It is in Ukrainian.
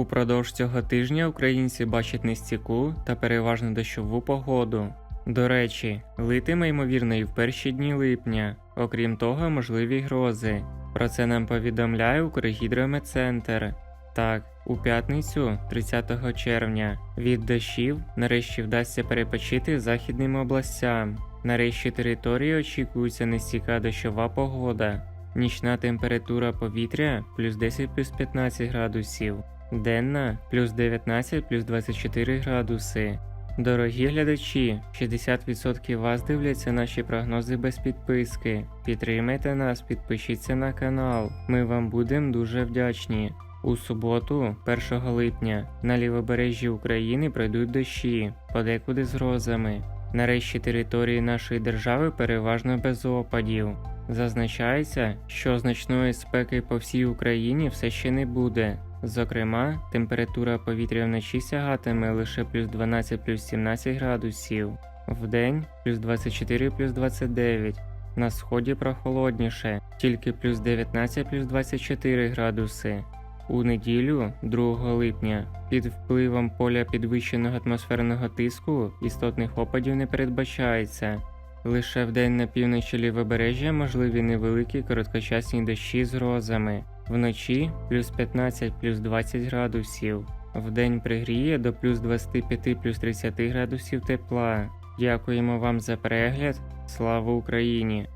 Упродовж цього тижня українці бачать нестійку та переважно дощову погоду. До речі, литиме ймовірно і в перші дні липня, окрім того, можливі грози. Про це нам повідомляє Укргідрометцентр. Так, у п'ятницю, 30 червня, від дощів нарешті вдасться перепочити західним областям. Нарешті території очікується нестійка дощова погода. Нічна температура повітря плюс 10 плюс 15 градусів, денна плюс 19 плюс 24 градуси. Дорогі глядачі, 60% вас дивляться наші прогнози без підписки. Підтримайте нас, підпишіться на канал. Ми вам будемо дуже вдячні. У суботу, 1 липня, на лівобережжі України пройдуть дощі, подекуди з грозами. Нарешті території нашої держави переважно без опадів. Зазначається, що значної спеки по всій Україні все ще не буде. Зокрема, температура повітря вночі сягатиме лише плюс 12 плюс 17 градусів, вдень плюс 24 плюс 29, на сході прохолодніше, тільки плюс 19 плюс 24 градуси. У неділю, 2 липня, під впливом поля підвищеного атмосферного тиску істотних опадів не передбачається. Лише вдень на півночі лівобережжя можливі невеликі короткочасні дощі з грозами. Вночі плюс 15 плюс 20 градусів. Вдень пригріє до плюс 25 плюс 30 градусів тепла. Дякуємо вам за перегляд. Слава Україні!